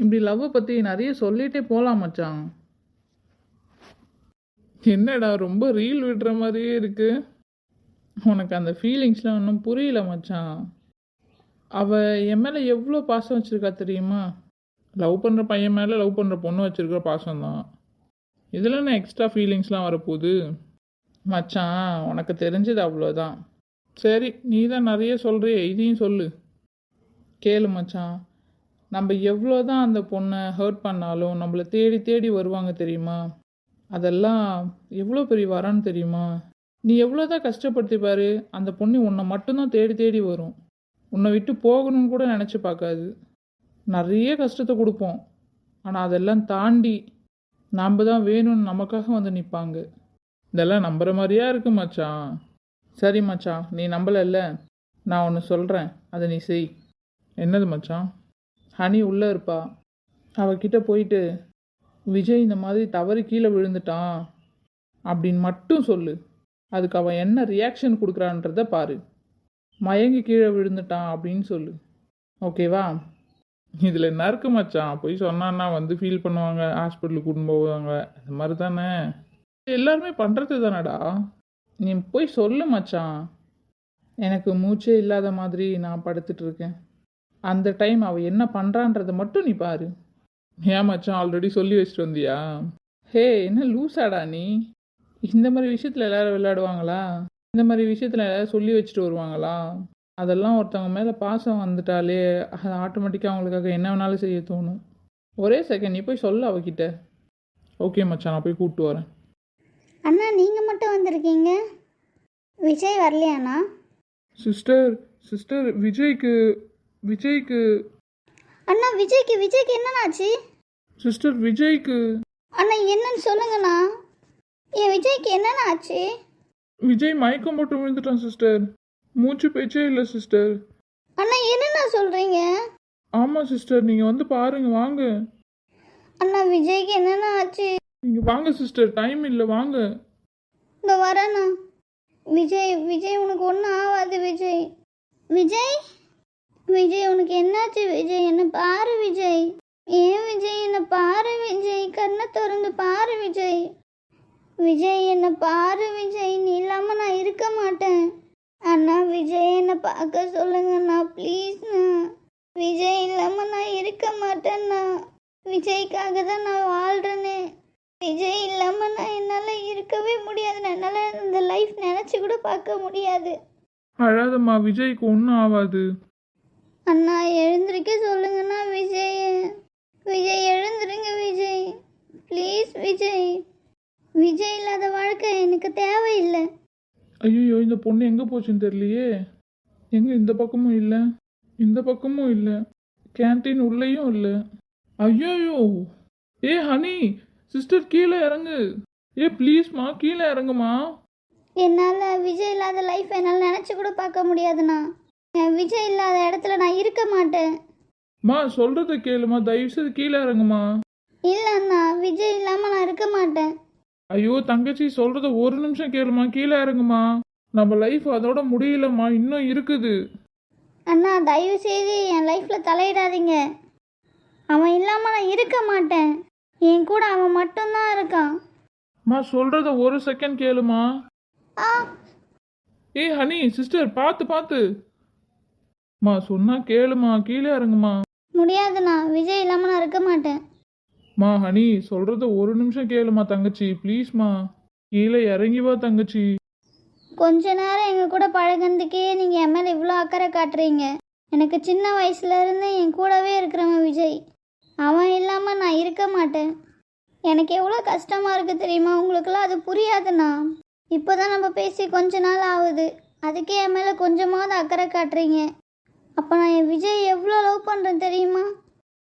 இப்படி லவ்வை பற்றி நிறைய சொல்லிகிட்டே போகலாம் மச்சான். என்னடா ரொம்ப ரீல் விடுற மாதிரியே இருக்குது உனக்கு அந்த ஃபீலிங்ஸ்லாம் ஒன்றும் புரியல மச்சான். அவள் என் மேலே எவ்வளோ பாசம் வச்சுருக்கா தெரியுமா? லவ் பண்ணுற பையன் மேலே லவ் பண்ணுற பொண்ணு வச்சுருக்கிற பாசம் தான் இதில் நான் எக்ஸ்ட்ரா ஃபீலிங்ஸ்லாம் வரப்போகுது? மச்சான் உனக்கு தெரிஞ்சது அவ்வளோதான் சரி நீ தான் நிறைய சொல்கிறிய இதையும் சொல்லு. கேளு மச்சான். நம்ம எவ்வளோ தான் அந்த பொண்ணை ஹர்ட் பண்ணாலும் நம்மளை தேடி தேடி வருவாங்க தெரியுமா? அதெல்லாம் எவ்வளோ பெரிய வரான்னு தெரியுமா? நீ எவ்வளோ தான் கஷ்டப்படுத்தி பாரு அந்த பொண்ணு உன்னை மட்டும்தான் தேடி தேடி வரும். உன்னை விட்டு போகணும்னு கூட நினச்சி பார்க்காது. நிறைய கஷ்டத்தை கொடுப்போம். ஆனால் அதெல்லாம் தாண்டி நாம் தான் வேணும்னு நமக்காக வந்து நிற்பாங்க. இதெல்லாம் நம்புற மாதிரியா இருக்கு மச்சான். சரி மச்சான் நீ நம்பலைல்ல நான் ஒன்று சொல்கிறேன் அதை நீ செய். என்னது மச்சான்? ஹனி உள்ளே இருப்பா. அவகிட்ட போயிட்டு விஜய் இந்த மாதிரி தவறு கீழே விழுந்துட்டான் அப்படின்னு மட்டும் சொல்லு. அதுக்கு அவன் என்ன ரியாக்ஷன் கொடுக்குறான்றத பாரு. மயங்கி கீழே விழுந்துட்டான் அப்படின்னு சொல்லு. ஓகேவா? இதில் என்ன இருக்கு மச்சான். போய் சொன்னான்னா வந்து ஃபீல் பண்ணுவாங்க. ஹாஸ்பிட்டலுக்கு கூட்டின்னு போவாங்க. அந்த மாதிரி தானே. எல்லாருமே பண்ணுறது தானடா. நீ போய் சொல்லு மச்சான். எனக்கு மூச்சே இல்லாத மாதிரி நான் படுத்துட்ருக்கேன் அந்த டைம் அவள் என்ன பண்ணுறான்றதை மட்டும் நீ பாரு. ஏன் மச்சான் ஆல்ரெடி சொல்லி வச்சுட்டு வந்தியா? ஹே என்ன லூசாடா நீ? இந்த மாதிரி விஷயத்தில் எல்லாரும் விளையாடுவாங்களா? இந்த மாதிரி விஷயத்தில் எல்லாரும் சொல்லி வச்சுட்டு வருவாங்களா? அதெல்லாம் ஒருத்தவங்க மேலே பாசம் வந்துட்டாலே அது ஆட்டோமேட்டிக்காக அவங்களுக்காக என்ன வேணாலும் செய்ய தோணும். ஒரே செகண்ட் நீ போய் சொல்ல அவகிட்ட. ஓகே மச்சான் நான் போய் கூப்பிட்டு வரேன். அண்ணா நீங்கள் மட்டும் வந்திருக்கீங்க? விஜய் வரலையாண்ணா சிஸ்டர் சிஸ்டர் விஜய்க்கு விஜய்க்கு அண்ணா விஜய்க்கு விஜய்க்கு என்னண்ணாச்சு சிஸ்டர் விஜய்க்கு அண்ணா என்னன்னு சொல்லுங்கண்ணா. என் விஜய்க்கு என்னண்ணா ஆச்சு விஜய் மயக்கம் போட்டு விழுந்துட்டான் சிஸ்டர். மூச்சு பேச்சே இல்லை சிஸ்டர். அண்ணா என்னண்ணா சொல்கிறீங்க ஆமாம் சிஸ்டர் நீங்கள் வந்து பாருங்க வாங்க. அண்ணா விஜய்க்கு என்னண்ணா ஆச்சு நீங்கள் வாங்க சிஸ்டர் டைம் இல்லை வாங்க. இந்த வரேண்ணா. விஜய் விஜய் உனக்கு ஒன்றும் ஆகாது விஜய். விஜய்? விஜய் உனக்கு என்னாச்சு விஜய்? என்ன பாரு விஜய். ஏன் விஜய்? என்ன பாரு விஜய்? கண்ணை திறந்து பாரு விஜய். விஜய் என்ன பாரு விஜய். நீ இல்லாமல் நான் இருக்க மாட்டேன். அண்ணா விஜய் என்னை பார்க்க சொல்லுங்கண்ணா ப்ளீஸ்ண்ணா விஜய் இல்லாமல் நான் இருக்க மாட்டேண்ணா விஜய்க்காக தான் நான் வாழ்கிறேனே விஜய் இல்லாமல் நான் என்னால் இருக்கவே முடியாது. என்னால் இந்த லைஃப் நினச்சி கூட பார்க்க முடியாது. அழாதம்மா விஜய்க்கு ஒன்றும் ஆகாது அண்ணா எழுந்திருக்க சொல்லுங்கண்ணா விஜய். விஜய் எழுந்துருங்க விஜய். ப்ளீஸ் விஜய். விஜய் இல்லாத வாழ்க்கை எனக்கு தேவையில்லை. ஐயோ இந்த பொண்ணு எங்கே போச்சுன்னு தெரியலையே. எங்கே இந்த பக்கமும் இல்லை? இந்த பக்கமும் இல்லை. கேன்டீன் உள்ளேயும் இல்லை. ஐயோயோ. ஏ ஹனி சிஸ்டர் கீழே இறங்கு. ஏ ப்ளீஸ்மா கீழே இறங்குமா? என்னால் விஜய் இல்லாத லைஃப் என்னால் நினச்சி கூட பார்க்க முடியாதுண்ணா. விஜய் இல்லாத இடத்துல நான் இருக்க மாட்டேன். மா சொல்கிறத கேளுமா தயவுசெய்து கீழே இறங்குமா? இல்லை அண்ணா விஜய் இல்லாமல் நான் இருக்க மாட்டேன். ஐயோ தங்கச்சி சொல்கிறத ஒரு நிமிஷம் கேளுமா கீழே இறங்குமா? நம்ம லைஃப் அதோட முடியலம்மா இன்னும் இருக்குது. அண்ணா தயவு செய்து என் லைஃப்பில் தலையிடாதீங்க. அவன் இல்லாமல் நான் இருக்க மாட்டேன். என் கூட அவன் மட்டும்தான் இருக்கான். மா சொல்கிறத ஒரு செகண்ட் கேளுமா. ஆ. ஏய் ஹனி சிஸ்டர் பார்த்து பார்த்து. மா சொன்னா கேளுமா கீழே இறங்குமா? முடியாதுண்ணா விஜய் இல்லாமல் நான் இருக்க மாட்டேன். மா ஹனி சொல்றத ஒரு நிமிஷம் கேளுமா தங்கச்சி. ப்ளீஸ்மா கீழே இறங்கி வா தங்கச்சி. கொஞ்ச நேரம் எங்கள் கூட பழகுனதுக்கே நீங்கள் என் மேலே இவ்வளோ அக்கறை காட்டுறீங்க. எனக்கு சின்ன வயசுலேருந்து என் கூடவே இருக்கிறவன் விஜய். அவன் இல்லாமல் நான் இருக்க மாட்டேன். எனக்கு எவ்வளோ கஷ்டமாக இருக்குது தெரியுமா? உங்களுக்கெல்லாம் அது புரியாதுண்ணா. இப்போ தான் நம்ம பேசி கொஞ்ச நாள் ஆகுது. அதுக்கே என் மேலே கொஞ்சமாவது அக்கறை காட்டுறீங்க. அப்போ நான் என் விஜய் எவ்வளோ லவ் பண்ணுறேன் தெரியுமா?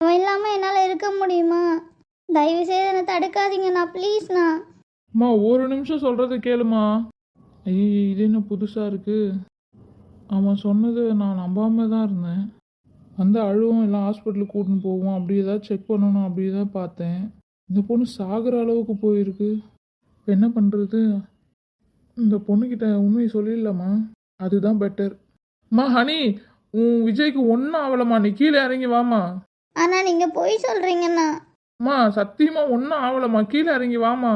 அவன் இல்லாமல் என்னால் இருக்க முடியுமா? தயவு செய்து என்னை தடுக்காதீங்கண்ணா ப்ளீஸ்ண்ணா அம்மா ஒரு நிமிஷம் சொல்கிறத கேளுமா? ஐயோ இது என்ன புதுசாக இருக்குது அவன் சொன்னது நான் நம்பாமல் தான் இருந்தேன். வந்து அழுவும் எல்லாம் ஹாஸ்பிட்டலுக்கு கூட்டின்னு போவோம் அப்படி ஏதாவது செக் பண்ணணும் அப்படி தான் பார்த்தேன். இந்த பொண்ணு சாகுற அளவுக்கு போயிருக்கு. என்ன பண்ணுறது இந்த பொண்ணுக்கிட்ட உண்மையை சொல்லிடலாமா? அதுதான் பெட்டர் மா ஹனி உன் விஜய்க்கு ஒன்றும் ஆகலம்மா. நீ கீழே இறங்கி வாமா ஆனால் நீங்கள் பொய் சொல்கிறீங்கண்ணா அம்மா சத்தியமாக ஒன்றும் ஆகலம்மா. கீழே இறங்கி வாம்மா.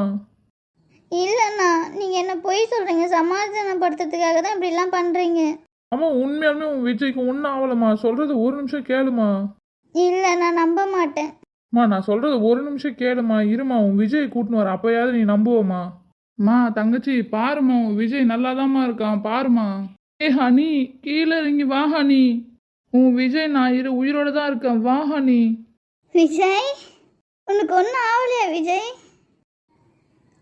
இல்லைண்ணா நீங்கள் என்ன பொய் சொல்கிறீங்க சமாதானப்படுத்துறதுக்காக தான் இப்படிலாம் பண்ணுறீங்க அம்மா உண்மையாலுமே உன் விஜய்க்கு ஒன்றும் ஆகலம்மா. சொல்கிறது ஒரு நிமிஷம் கேளுமா இல்லை நான் நம்ப மாட்டேன். அம்மா நான் சொல்கிறது ஒரு நிமிஷம் கேளுமா இருமா உன் விஜய் கூட்டின்னு வர. அப்போயாவது நீ நம்புவம்மா. அம்மா தங்கச்சி பாரும்மா உன் விஜய் நல்லாதாம்மா இருக்கான். பாருமா ஏ ஹனி கீழே இறங்கி வா ஹனி. உன் விஜய் நான் இரு உயிரோட தான் இருக்கேன். வா ஹனி. விஜய்? உனக்கு ஒன்றும் ஆகலையா விஜய்?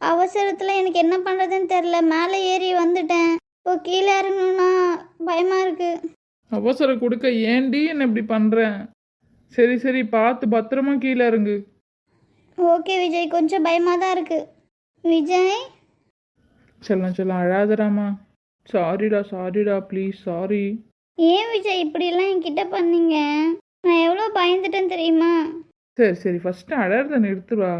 அவசரத்தில் எனக்கு என்ன பண்ணுறதுன்னு தெரில மேலே ஏறி வந்துட்டேன். இப்போ கீழே இறங்கணும்னா பயமாக இருக்குது அவசரம் கொடுக்க ஏன்டி என்ன இப்படி பண்ணுறேன் சரி சரி பார்த்து பத்திரமா கீழே இறங்கு. ஓகே விஜய் கொஞ்சம் பயமாக தான் இருக்குது விஜய்? செல்லம் செல்லம் அழாதடாமா சாரிடா சாரிடா ப்ளீஸ் சாரி ஏன் விஜய் இப்படிலாம் என்கிட்ட பண்ணீங்க? நான் எவ்வளோ பயந்துட்டேன்னு தெரியுமா? சரி சரி ஃபஸ்ட்டு அழறத நிறுத்துவா